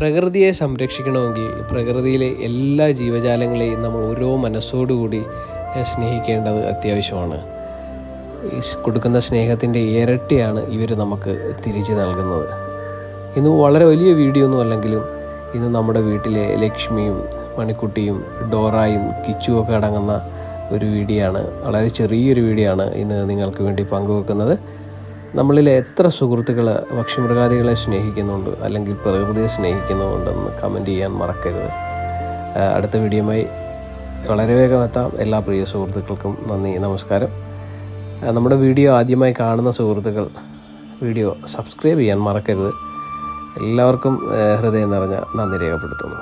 പ്രകൃതിയെ സംരക്ഷിക്കണമെങ്കിൽ പ്രകൃതിയിലെ എല്ലാ ജീവജാലങ്ങളെയും നമ്മൾ ഓരോ മനസ്സോടുകൂടി സ്നേഹിക്കേണ്ടത് അത്യാവശ്യമാണ്. കൊടുക്കുന്ന സ്നേഹത്തിന്റെ ഇരട്ടിയാണ് ഇവർ നമുക്ക് തിരിച്ചു നൽകുന്നത്. ഇന്ന് വളരെ വലിയ വീഡിയോ ഒന്നും അല്ലെങ്കിലും ഇന്ന് നമ്മുടെ വീട്ടിലെ ലക്ഷ്മിയും മണിക്കുട്ടിയും ഡോറായും കിച്ചുവും ഒക്കെ അടങ്ങുന്ന ഒരു വീഡിയോ ആണ്. വളരെ ചെറിയൊരു വീഡിയോ ആണ് ഇന്ന് നിങ്ങൾക്ക് വേണ്ടി പങ്കുവെക്കുന്നത്. നമ്മളിൽ എത്ര സുഹൃത്തുക്കൾ പക്ഷിമൃഗാദികളെ സ്നേഹിക്കുന്നുണ്ട് അല്ലെങ്കിൽ പ്രകൃതിയെ സ്നേഹിക്കുന്നുണ്ടെന്ന് കമന്റ് ചെയ്യാൻ മറക്കരുത്. അടുത്ത വീഡിയോയുമായി വളരെ വേഗം എത്താം. എല്ലാ പ്രിയ സുഹൃത്തുക്കൾക്കും നന്ദി നമസ്കാരം. നമ്മുടെ വീഡിയോ ആദ്യമായി കാണുന്ന സുഹൃത്തുക്കൾ വീഡിയോ സബ്സ്ക്രൈബ് ചെയ്യാൻ മറക്കരുത്. എല്ലാവർക്കും ഹൃദയം നിറഞ്ഞ നന്ദി രേഖപ്പെടുത്തുന്നു.